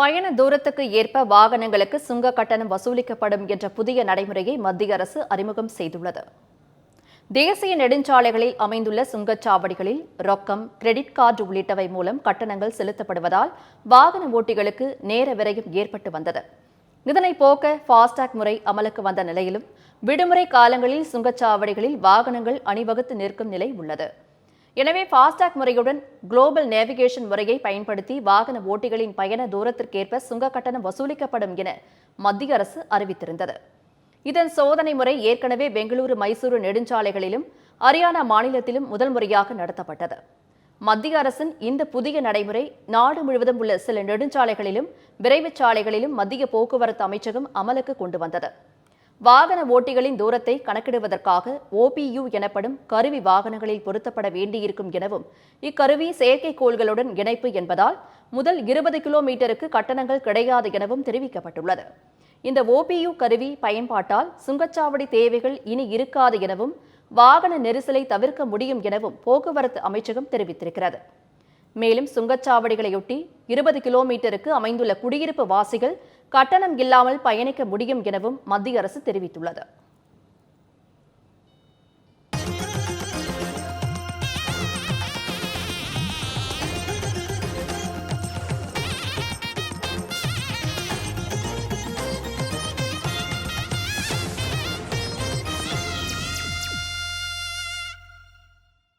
பயண தூரத்துக்கு ஏற்ப வாகனங்களுக்கு சுங்க கட்டணம் வசூலிக்கப்படும் என்ற புதிய நடைமுறையை மத்திய அரசு அறிமுகம் செய்துள்ளது. தேசிய நெடுஞ்சாலைகளில் அமைந்துள்ள சுங்கச்சாவடிகளில் ரொக்கம் கிரெடிட் கார்டு உள்ளிட்டவை மூலம் கட்டணங்கள் செலுத்தப்படுவதால் வாகன ஓட்டிகளுக்கு நேர விரயம் ஏற்பட்டு வந்தது. இதனை போக்க ஃபாஸ்டாக் முறை அமலுக்கு வந்த நிலையிலும் விடுமுறை காலங்களில் சுங்கச்சாவடிகளில் வாகனங்கள் அணிவகுத்து நிற்கும் நிலை உள்ளது. எனவே ஃபாஸ்டாக் முறையுடன் குளோபல் நேவிகேஷன் முறையை பயன்படுத்தி வாகன ஓட்டிகளின் பயண தூரத்திற்கேற்ப சுங்க கட்டணம் வசூலிக்கப்படும் என மத்திய அரசு அறிவித்திருந்தது. இதன் சோதனை முறை ஏற்கனவே பெங்களூரு மைசூரு நெடுஞ்சாலைகளிலும் ஹரியானா மாநிலத்திலும் முதல் முறையாக நடத்தப்பட்டது. மத்திய அரசின் இந்த புதிய நடைமுறை நாடு முழுவதும் உள்ள சில நெடுஞ்சாலைகளிலும் விரைவுச் சாலைகளிலும் மத்திய போக்குவரத்து அமைச்சகம் அமலுக்கு கொண்டு வந்தது. வாகன ஓட்டிகளின் தூரத்தை கணக்கிடுவதற்காக ஓபியு எனப்படும் கருவி வாகனங்களில் பொருத்தப்பட வேண்டியிருக்கும் எனவும் இக்கருவி செயற்கைக்கோள்களுடன் இணைப்பு என்பதால் முதல் இருபது கிலோமீட்டருக்கு கட்டணங்கள் கிடையாது எனவும் தெரிவிக்கப்பட்டுள்ளது. இந்த ஓபியு கருவி பயன்பாட்டால் சுங்கச்சாவடி தேவைகள் இனி இருக்காது எனவும் வாகன நெரிசலை தவிர்க்க முடியும் எனவும் போக்குவரத்து அமைச்சகம் தெரிவித்திருக்கிறது. மேலும் சுங்கச்சாவடிகளையொட்டி இருபது கிலோமீட்டருக்கு அமைந்துள்ள குடியிருப்பு வாசிகள் கட்டணம் இல்லாமல் பயணிக்க முடியும் எனவும் மத்திய அரசு தெரிவித்துள்ளது.